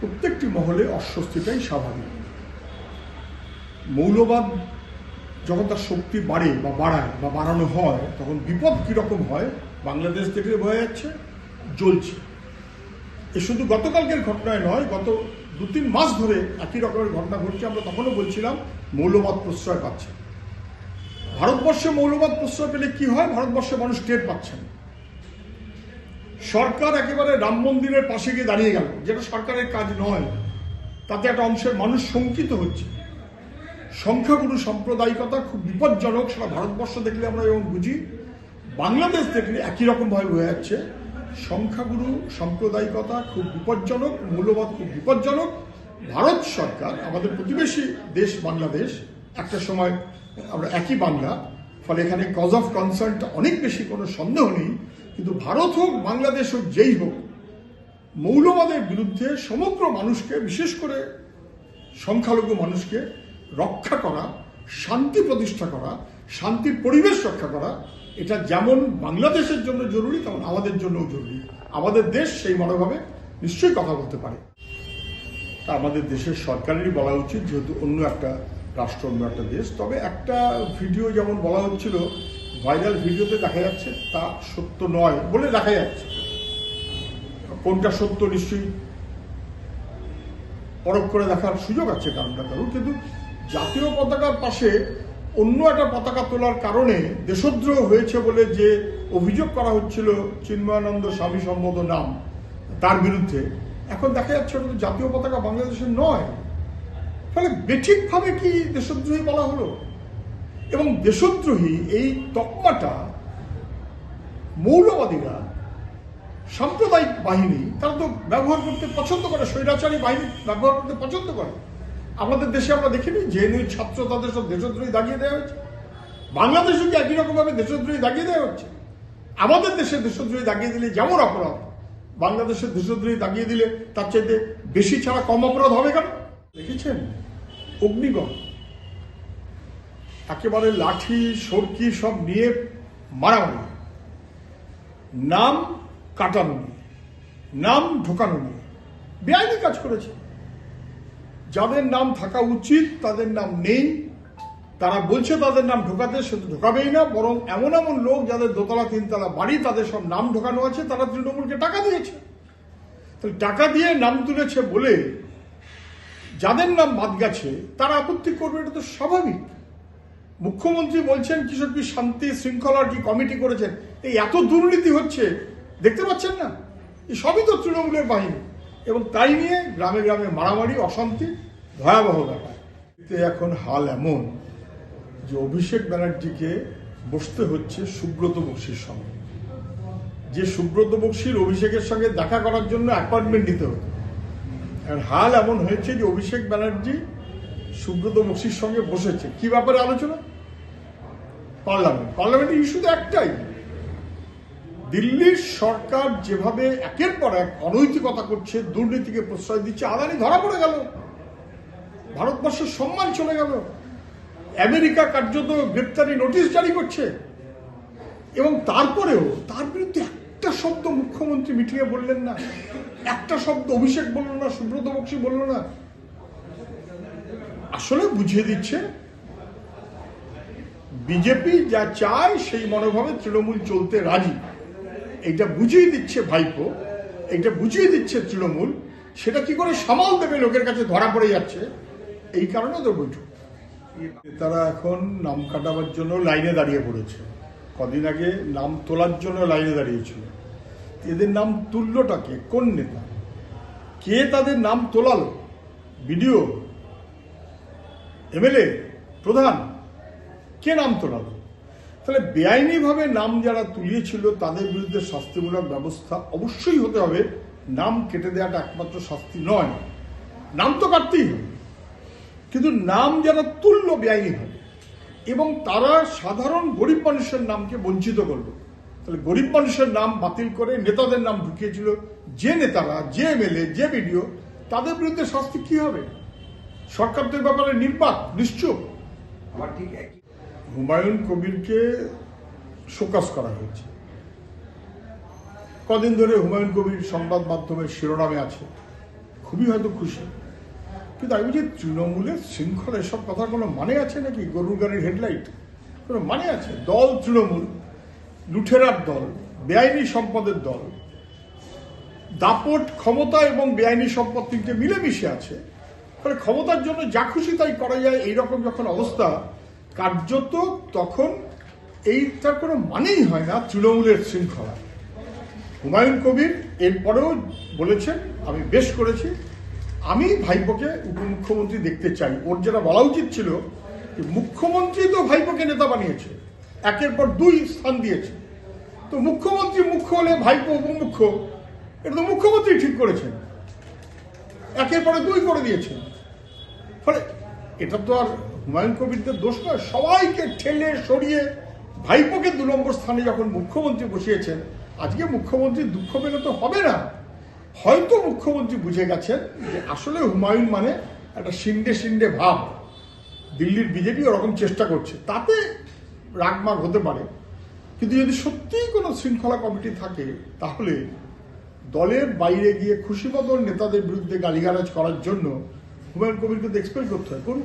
প্রত্যেকটি মহলে অস্বস্তিটাই স্বাভাবিক। মৌলবাদ যখন তার শক্তি বাড়ে বা বাড়ায় বা বাড়ানো হয়, তখন বিপদ কীরকম হয়, বাংলাদেশ থেকে বোঝা যাচ্ছে জ্বলছে। এ শুধু গতকালকের ঘটনায় নয়, গত দু তিন মাস ধরে একই রকমের ঘটনা ঘটছে, আমরা তখনও বলছিলাম মৌলবাদ প্রশ্রয় পাচ্ছে। ভারতবর্ষে মৌলবাদ প্রশ্রয় পেলে কি হয়? ভারতবর্ষে মানুষ টের পাচ্ছেন সরকার একেবারে রাম মন্দিরের পাশে গিয়ে দাঁড়িয়ে গেল। যেটা সরকারের কাজ নয়, তাতে একটা অংশের মানুষ শঙ্কিত হচ্ছে। সংখ্যাগুরু সাম্প্রদায়িকতা খুব বিপজ্জনক, সারা ভারতবর্ষ দেখলে আমরা যেমন বুঝি। বাংলাদেশ দেখলে একই রকমভাবে হয়ে যাচ্ছে। সংখ্যাগুরু সাম্প্রদায়িকতা খুব বিপজ্জনক মূল্যবাদ খুব বিপজ্জনক। ভারত সরকার, আমাদের প্রতিবেশী দেশ বাংলাদেশ, একটা সময় আমরা একই বাংলা, ফলে এখানে কজ অফ কনসার্নটা অনেক বেশি, কোনো সন্দেহ নেই। কিন্তু ভারত হোক, বাংলাদেশ হোক, যেই হোক, মৌলবাদের বিরুদ্ধে সমগ্র মানুষকে, বিশেষ করে সংখ্যালঘু মানুষকে রক্ষা করা, শান্তি প্রতিষ্ঠা করা, শান্তির পরিবেশ রক্ষা করা, এটা যেমন বাংলাদেশের জন্য জরুরি, তেমন আমাদের জন্যও জরুরি। আমাদের দেশ সেই মনোভাবে নিশ্চয়ই কথা বলতে পারে। তা আমাদের দেশের সরকারেরই বলা উচিত, যেহেতু অন্য একটা রাষ্ট্র, অন্য একটা দেশ। তবে একটা ভিডিও যেমন বলা হচ্ছিল ভাইরাল ভিডিওতে দেখা যাচ্ছে তা সত্য নয় বলে দেখা যাচ্ছে। কোনটা সত্য নিশ্চয়ই পরখ করে দেখার সুযোগ আছে কারণটা কারণ, কিন্তু জাতীয় পতাকার পাশে অন্য একটা পতাকা তোলার কারণে দেশদ্রোহ হয়েছে বলে যে অভিযোগ করা হচ্ছিল চিন্ময়ানন্দ স্বামী সম্মত নাম, তার বিরুদ্ধে। এখন দেখা যাচ্ছে ওটা জাতীয় পতাকা বাংলাদেশের নয়। ফলে বেঠিকভাবে কি দেশদ্রোহী বলা হলো? এবং দেশদ্রোহী এই তকমাটা মৌলবাদীরা, সাম্প্রদায়িক বাহিনী, তারা তো ব্যবহার করতে পছন্দ করে, স্বৈরাচারী বাহিনী ব্যবহার করতে পছন্দ করে। আমাদের দেশে আমরা দেখিনি জেএনইউর ছাত্র, তাদের সব দেশদ্রোহী দাগিয়ে দেওয়া হয়েছে। বাংলাদেশে কি একই রকমভাবে দেশদ্রোহী দাগিয়ে দেওয়া হচ্ছে? আমাদের দেশে দেশদ্রোহী দাগিয়ে দিলে যেমন অপরাধ বাংলাদেশের দেশদ্রোহী দাগিয়ে দিলে তার চাইতে বেশি ছাড়া কম অপরাধ হবে কেন? দেখেছেন? অগ্নিগণ একেবারে লাঠি, সরকি সব নিয়ে মারামারি। নাম কাটানো নিয়ে, নাম ঢোকানো নিয়ে। বেআইনি কাজ করেছে। যাদের নাম থাকা উচিত, তাদের নাম নেই। তারা বলছে তাদের নাম ঢোকাতে, সে তো ঢোকাবেই না। বরং এমন এমন লোক যাদের দোতলা, তিনতলা বাড়ি, তাদের সব নাম ঢোকানো আছে, তারা তৃণমূলকে টাকা দিয়েছে। তো টাকা দিয়ে নাম তুলেছে বলে যাদের নাম বাদ গেছে, তারা আপত্তি করবে, এটা তো স্বাভাবিক। মুখ্যমন্ত্রী বলছেন কিশোর কি শান্তি শৃঙ্খলার কি কমিটি করেছেন? এই এত দুর্নীতি হচ্ছে, দেখতে পাচ্ছেন না? এই সবই তো তৃণমূলের বাহিনী। এবং তাই নিয়ে গ্রামে গ্রামে মারামারি, অশান্তি, ভয়াবহ ব্যাপার। এখন হাল এমন যে অভিষেক ব্যানার্জিকে বসতে হচ্ছে সুব্রত বক্সির সঙ্গে। যে সুব্রত বক্সির অভিষেকের সঙ্গে দেখা করার জন্য অ্যাপয়েন্টমেন্ট দিতে হতো আর হাল এমন হয়েছে যে অভিষেক ব্যানার্জি সুব্রত বক্সির সঙ্গে বসেছে। কি ব্যাপারে আলোচনা? পার্লামেন্ট। পার্লামেন্টের ইস্যু তো একটাই। দিল্লির সরকার যেভাবে একের পর এক অনৈতিকতা করছে, দুর্নীতিকে প্রশ্রয় দিচ্ছে, আদানি ধরা পড়ে গেল। ভারতবর্ষের সম্মান চলে গেল। আমেরিকা কার্যত গ্রেপ্তারি নোটিশ জারি করছে। এবং তারপরেও, তার বিরুদ্ধে একটা শব্দ মুখ্যমন্ত্রী মিটিংয়ে বললেন না। একটা শব্দ অভিষেক বলল না, সুব্রত বক্সি বলল না। আসলে বুঝিয়ে দিচ্ছে বিজেপি যা চায় সেই মনোভাবে তৃণমূল চলতে রাজি। এইটা বুঝিয়ে দিচ্ছে ভাইপো, এইটা বুঝিয়ে দিচ্ছে তৃণমূল। সেটা কি করে সামাল দেবে লোকের কাছে ধরা পড়ে যাচ্ছে? এই কারণে তো বৈঠক। তারা এখন নাম কাটাবার জন্য লাইনে দাঁড়িয়ে পড়েছে। কদিন আগে নাম তোলার জন্য লাইনে দাঁড়িয়েছিল। এদের নাম তুল্যটাকে কোন নেতা? কে তাদের নাম তোলালো? বিডিও? এমএলএ? প্রধান? কে নাম তোলালো তাহলে বেআইনিভাবে নাম যারা তুলিয়েছিল, তাদের বিরুদ্ধে শাস্তিমূলক ব্যবস্থা অবশ্যই হতে হবে। নাম কেটে দেওয়াটা একমাত্র শাস্তি নয়। নাম তো কাটতেই হবে। কিন্তু নাম যারা তুলল বেআইনিভাবে, এবং তারা সাধারণ গরিব মানুষের নামকে বঞ্চিত করল, তাহলে গরিব মানুষের নাম বাতিল করে নেতাদের নাম ঢুকিয়েছিল। যে নেতারা, যে এমএলএ, যে বিডিও, তাদের বিরুদ্ধে শাস্তি কি হবে? সরকার তো ব্যাপারে নির্বাক, নিশ্চুপ। আমার ঠিক একই হুমায়ুন কবিরকে শোকাস করা হয়েছে। কদিন ধরে হুমায়ুন কবির সংবাদ মাধ্যমের শিরোনামে আছে। খুবই হয়তো খুশি। কিন্তু আমি যে তৃণমূলের শৃঙ্খলা, এসব কথার কোনো মানে আছে নাকি? গরুর গাড়ির হেডলাইট? কোনো মানে আছে? দল তৃণমূল, লুঠেরার দল, বেআইনি সম্পদের দল। দাপট, ক্ষমতা এবং বেআইনি সম্পদ তিনটে মিলেমিশে আছে। ফলে ক্ষমতার জন্য যা খুশি তাই করা যায়। এইরকম যখন অবস্থা কার্যত তখন এইটার কোনো মানেই হয় না তৃণমূলের শৃঙ্খলা। হুমায়ুন কবির এরপরেও বলেছেন, আমি বেশ করেছি, আমি ভাইপোকে উপমুখ্যমন্ত্রী দেখতে চাই। ওর যেটা বলা উচিত ছিল যে মুখ্যমন্ত্রী তো ভাইপোকে নেতা বানিয়েছে, একের পর দুই স্থান দিয়েছে। তো মুখ্যমন্ত্রী মুখ্য হলে ভাইপো উপমুখ্য, এটা তো মুখ্যমন্ত্রী ঠিক করেছেন, একের পরে দুই করে দিয়েছেন। ফলে এটা তো আর হুমায়ুন কবিরদের দোষ নয়, সবাইকে ঠেলে সরিয়ে ভাইপোকে দু নম্বর স্থানে যখন মুখ্যমন্ত্রী বসিয়েছেন, আজকে মুখ্যমন্ত্রী দুঃখ পেলে তো হবে না। হয়তো মুখ্যমন্ত্রী বুঝে গেছেন যে আসলে হুমায়ুন মানে একটা সিন্ডে সিন্ডে ভাব। দিল্লির বিজেপি ওরকম চেষ্টা করছে, তাতে রাগমাগ হতে পারে। কিন্তু যদি সত্যিই কোনো শৃঙ্খলা কমিটি থাকে, তাহলে দলের বাইরে গিয়ে খুশি মতন নেতাদের বিরুদ্ধে গালিগালাজ করার জন্য হুমায়ুন কবিরকে তো এক্সপেক্ট করতে হয়। করুন।